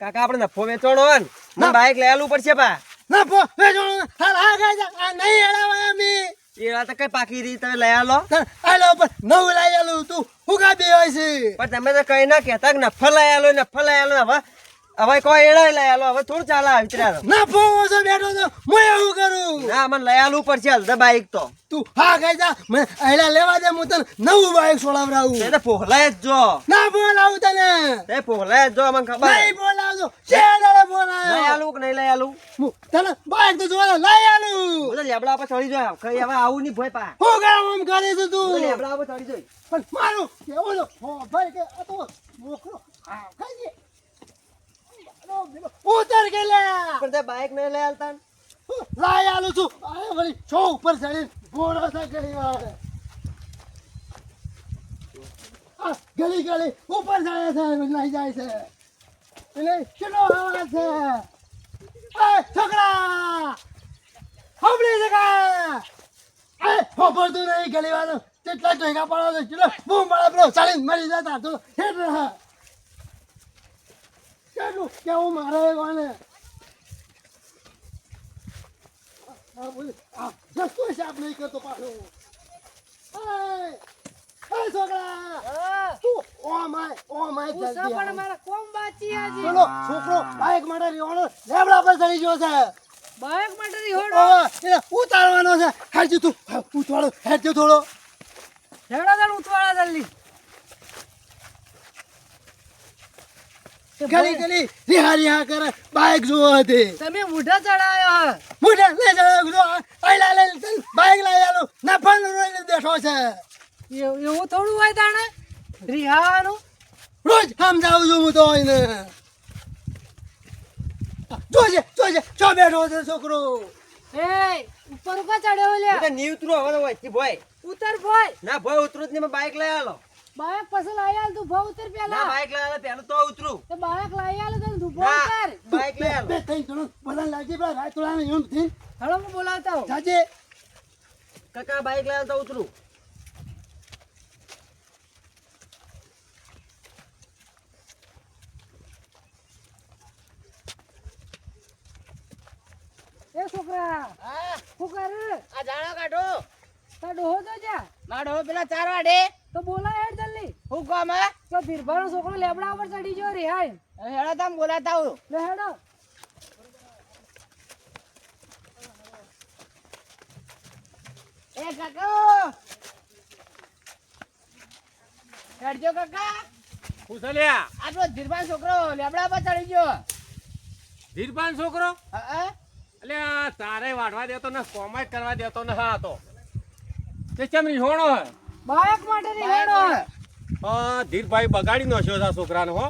કાકા આપણે નફો વેચવાનો હોય ને બાઈક લઈ આલવું પડશે પા. નફો વેચવાનો હાલ આ ગાય આ નહીં હેડાવાય અમે. એ વાત તો કઈ પાકી રહી તમે લઈ આલો. આલો પર નવું લઈ આલું તું. હું કા બે હોય છે? પણ તમે તો કઈ ના કહેતા કે નફો લઈ આલો નફો લઈ આલો હવે હવે કોઈ એડાય લઈ આલો. હવે થોડું ચાલા વિચારો ના પો ઓછો બેઠો તો હું એવું કરું. ના મને લઈ આલવું પડશે હાલ બાઈક તો. તું હા ગાય જા. મને આયલા લેવા દે હું તને નવું બાઈક છોડાવરાવું તે પોહલાય જ જો. ના બોલાવું તને. તે પોહલાય જ જો મને ખબર. નહીં બોલાવજો. લઈ આલું કે નહીં લઈ આલું હું તને બાઈક તો જોવા લઈ આલું. લેબડા પર ચડી જાય કઈ હવે આવું નહીં ભોય પા હું કામ આમ કરે છે તું? લેબડા પર ચડી જાય પણ મારું કેવું ભાઈ કે આ તો હા કઈ દે ઉતર કે લે પણ તે બાઇક ને લઈ આલતા? લાય આલું છું. અરે વળી છો ઉપર ચડી બોલો સા ગલી વાળે? ગલી ગલી ઉપર ચડે છે લઈ જાય છે. એટલે કેટલો અવાજ છે? એ છોકરા! હમણી જગા એ ફોફરતું નહીં ગલી વાળો કેટલા ટેકા પાડો છે? કેટલો બૂમ પાડે પેલો ચાલીને મરી જતા તો. હેઠ રહે કેટલું કેવું મારે કોને જસ્તો હિસાબ નહીં કરતો પાછો. છોકરા. બાઈક માટે રીવાનો લેબડા પર ચડી ગયો છે. બાઈક માટે એને ઉતારવાનો છે. હેડજો તું ઉતારો હેડજો થોડો હેડો ઉતવાળા જલ્દી ગલી ગલી રિહા રિહા કરે બાઇક જોવો હતી તમે મોઢા ચડાયો હે. મોઢે લઈ જાવ આઈલા લઈ બાઇક લઈ આલો નફાન રોઈને બેઠો છે. એવું એવું થોડું હોય તાણે? રિહાનું? રોજ સમજાવું છું હું તો એને. જોજે જોજે ચો બેઠો છે છોકરો. એ ઉપર ઉપર ચડ્યો લે ઉતરું હવે વચ્ચે ભોય. ઉતર ભાઈ ના ભાઈ ઉતરું જ નહીં બાઇક લઈ આલો બાઈક પછી લઈ આલ તું ભો ઉતર ના પેલા બાઈક લઈ આલો પહેલું તો ઉતરું. તો બાયક લઈ આલ તને તું ભો ઉતર. બાઈક લઈ આલો. બે ત્રણ જણો બોલા લાગી પેલા રાયતોડાને એમ થી હળો હું બોલાવતા હું જાજે. કાકા બાઈક લઈ આલો તો ઉતરું. એ છોકરા શું કર? આ જાણો કાઢો. તાર ડોહો તો જા. મારો પેલા ચાર વાડે તો બોલા હેડ જલ્દી. હું કામ હે? તો ધીરભાનો છોકરો લેબડા ઉપર ચડી ગયો રિહાય હેડો તમ બોલાતા હું લે હેડો. એ કાકા! હેડજો કાકા. કુશલ્યા આ તો ધીરબાન છોકરો લેબડા પર ચડી ગયો. ધીરપાન છોકરો? હા, હા? એટલે તારે વાઢવા દેતો ને કોમાય કરવા દેતો ને હા તો. તે કેમ રીહોણો હે? બાઈક માટે રિહાડો અ, ધીરભાઈ બગાડી નાખ્યો છે આ છોકરાને હો.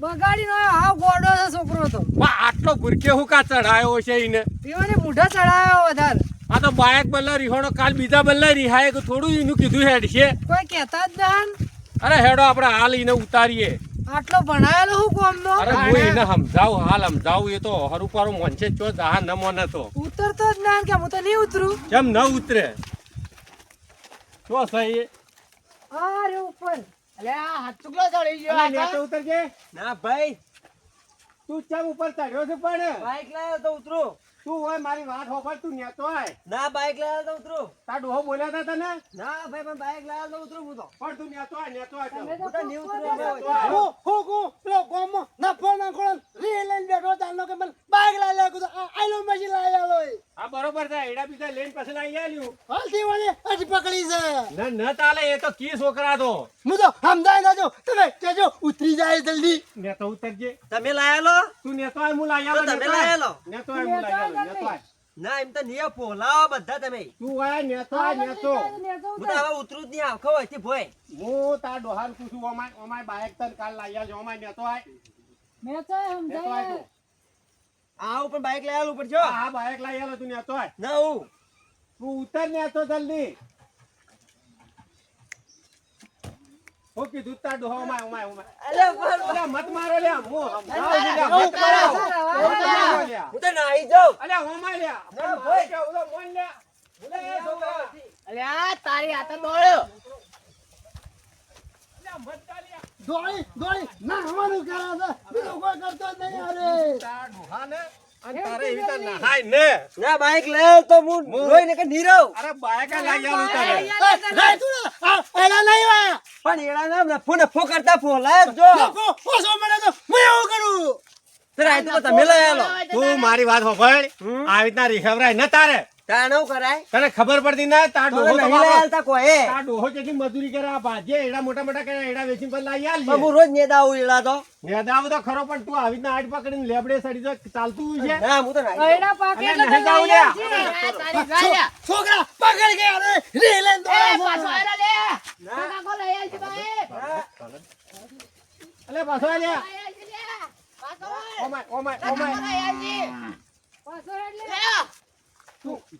બગાડી નો હાવ ગોડો છે છોકરો તો. પણ આટલો ગુરકે હું કા ચડાયો છે ઈને? પીવાને મોઢા ચડાયો વધાર. આ તો બાયક બલ્લા રીહોણો કાલ બીજા બલ્લા રીહાય કે થોડું એનું કીધું હેડ છે. કોઈ કહેતા જ નહન અરે હેડો આપણે હાલ એને ઉતારીએ. આટલો ભણાયેલો હું કોમ નો અરે હું એને સમજાવ હાલ સમજાવું એ તો હરું મન છે ચો હા ન મોને તો. ઉતરતો જ ના કે હું તો નહીં ઉતરું? કેમ ન ઉતરે? શું સહી આ ઉપર. અલે આ હાથ ચૂકલો ચડી ગયો આ નેતો ઉતરજે. ના ભાઈ. તું ચમ ઉપર ચડ્યો છે પણ. બાઈક લઈ તો ઉતરું. તું હોય મારી વાત હોભળ તું નેતો હોય ના બાઈક આલો તો ઉતરું. તાર ડોહો બોલ્યા હતા તને? ના ભાઈ પણ બાઈક આલો તો ઉતરું હું તો. પણ તું નેતો હોય નેતો તમે તો. તો તો નહીં ઉતરું હું હું હું પેલો ગોમો ના નાખો રી લઈને બેઠો ચાલનો કે મને બાઈક લઈ લે કુદો આઈલો મશીન લઈ આ બરોબર. છે બીજા લઈને પછી લઈ આલ્યું. હાલતી વળી હજી પકડી છે. ન ન તાલે એ તો કી છોકરા તો. હું તો સમજાય ના જો તમે કેજો ઉતરી જાય જલ્દી. નેતો ઉતરજે. તમે લઈ તું નેતો આય હું લઈ તો તમે લઈ આલો. નેતો આય હું લઈ આલો નેતો આય. ના એમ તો નહીં પોલાવો બધા તમે. તું આય નેતો આય નેતો. હું તો હવે ઉતરું જ નહીં આખો હોય ભોય. હું તાર ડોહાન પૂછું અમાય ઓમાય બાઈક તન કાલ લઈ જો ઓમાય નેતો આય. મેં તો નેતો સમજાય તું આવું પણ બાઈક લઈ આલું પડશે હો. હા બાઈક લઈ આલો તું નેતો આય ના હું તું ઉતર નેતો જલ્દી. હું કીધું તાર ડોહા મત મારો લ્યા હું હું તો જાઉં. ભાઈ. કે મોન અલે તારી હાથે દોડ્યો. અલ્યા મત ચાલ્યા દોડી દોડી નાહવાનું કરે છે. બીજું કોઈ કરતો જ નહીં અરે. ડોહાને અને તારે એવી રીતે નહાય ને. ના બાઈક લે તો હું રોઈ ને કે નીરવ. અરે બાયકા લાગી આલું તારે રાય તું એના નહીં વાયા. પણ એડા નામ નફો નફો કરતા ફોલાય જો. લોકો ઓછો મળે તો હું એવું કરું? તો રાય તો તમે લઈ આલો. તું મારી વાત હોભળ. આવી રીતના રિહવરાય ન તારે. તાણવ કરાય? તને ખબર પડતી ના તાર ડોહો તો નહીં વાપરો. આલતા તાર ડોહો કેટલી મજૂરી કરે આ ભાજે એડા મોટા મોટા કરે એડા વેચી. હું રોજ નેદા આવું એડા તો. નેદાવ તો ખરો પણ તું આવી રીતના આડ પકડીને લેબડે સડી તો ચાલતું છે. ના હું તો નાઈ એડા પાકે એટલે તો જાવું લઈ લ્યા. આવજે. એ તારી ગાય. છોકરા પકડ પાછો લે. કાકો લઈ ભાઈ. અલે પાછો લે. પાછો.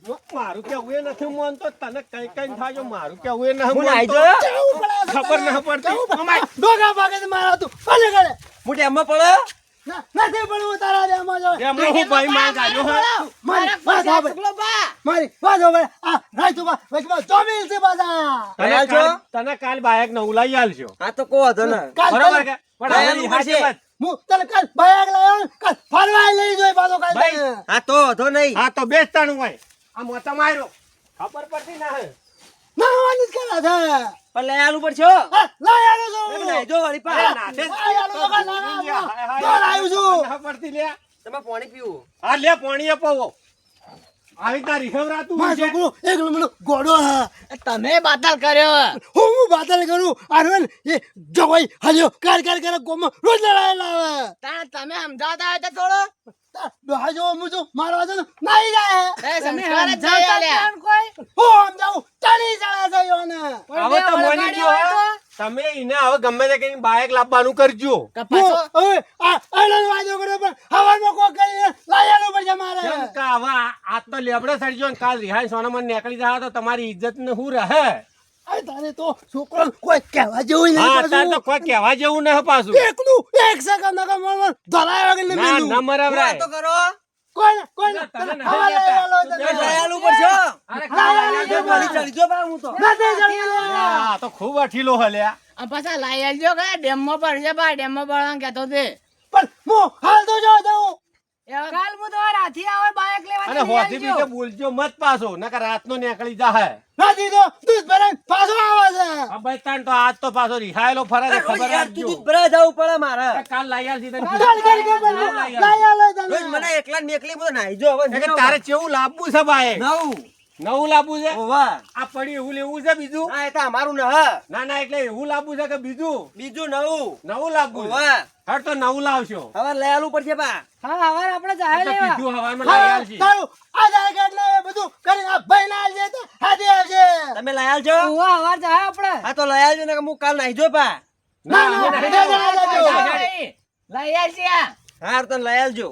મારું કેવું એ નથી તો તને કઈ કઈ થાય મારું કેવું એ ખબર તને? પડતી. કેવું પડે? ડોકા મારા તું ભલે કરે હું ટેમમાં પડ્યો નથી પડવું તારા દેહમાં જો. એમનો હું ભાઈ માં ગાયો હે. મારી વાત સાંભળ. મારી વાત સાંભળ. આ રાયતુબા વચમાં જમીન છે પાછા. તને કાલ- આલજો. તને કાલ બાયક ને ઉલાઈ આલજો હા તો કો હતો ને કે પણ. હું તને કાલ બાયક લાવ્યો ને, કાલ ફરવા લઈ જોઈ પાછો કાલ હા તો હતો નહીં હા તો બેસતાનું હોય આ મોતા માર્યો. ખબર પડતી ના હે નાહવાનું જ કરે છે. પણ લઈ આલું પડશે લઈ આવ્યો છું. તમે નાઈ જો વળી પા. અરે નાથે જ- લઈ આવ્યો છું, લઈ આવ્યો. હાય, હાય. દોડ આવ્યો છું. ખબર પડતી લે. તમે પાણી પીવું. હા લે પાણી પવો આવી રીતના રિહવરાતું મારો છોકરો એકલો મને ગોડો તમે બાતલ કર્યો. હું હું બાદલ કરું? આરવન એ જવાઈ હાલ્યો કાર કાર કરે ગોમાં રોજ લડાઈ લાવે તમે સમજાવતા હોય થોડો. ડોહા જેવો હું છું મારવા છે ને જાય. એ તમે સંસ્કાર જ જાય જ કોઈ. હું ટણી ચડે છે યોને પણ હવે તો મોની ગયો હે. તમે એને હવે ગમે તે કઈ બાઇક લાવવાનું કરજો. કે હું હવે આ અડન વાજો કર્યો પણ હવામાં કોઈ કરીને લાયાનું પડશે મારે. કા કે હવે આ- તો લેબડે સડજો ને કાલ રિહાઈ સોનામાં નીકળી જાવ તો તમારી ઇજ્જત ને શું રહે? તારે તો છોકરો કોઈ કહેવા જેવું નહીં હા તો કોઈ કહેવા જેવું ન પાછું. એકલું એક સેકન્ડ નકર મર મર ધરાય વગર ના નહીં ન તો કરો? કોઈ ને કોઈ ના, તને તને નહીં હવા લઈ કહેતા. આલો તું તને. લઈ આલું પડશે હો. અરે જો વળી ચડી જો બા હું તો. નથી જડતું. આ તો ખૂબ અઠીલો હલ્યા. આ પાછા લાઈ આવજો કે ડેમમાં પડશે બા ડેમમાં પડવાનું કહેતો તે. પણ હું હાલ તો જો દઉં કાલ હું તમારા હાથી આવે બાઇક લેવા અને હોથી બીજે બોલજો મત પાછો નકર રાતનો નીકળી જાહે. નથી તો દૂધ ભરાઈને પાછો આવે છે. ભાઈ તાણ તો આજ તો પાછો રિહાયેલો ફરે છે, ખબર યાર દૂધ ભરાવા જવું પડે મારે. કાલ મને એકલા નીકળી બધો બધું નાઈ જો હવે તારે કેવું લાવવું છે ભાઈ? નવું નવું લાવવું છે આ પડી એવું લેવું છે બીજું હા એ તો અમારું ન ના ના એટલે એવું લાવવું છે કે બીજું બીજું નવું નવું લાવવું છે ઓવા તો નવું લાવશો હવે લઈ આલું પડશે બા હા હવે આપણે તો લેવા કીધું હવામાં લઈ હા, આવશે આ કાર્ડ ને બધું કરી આ ભાઈ ના આવજે તો હાથે આવજે તમે લઈ આલજો ઉવા હવાર જાય આપણે હા તો લઈ આલજો ને કે હું કાલ નાઈ જો બા ના, ના, ના, ના, ના. ના, ના, લઈ આલજો આ. હા તો લઈ આલજો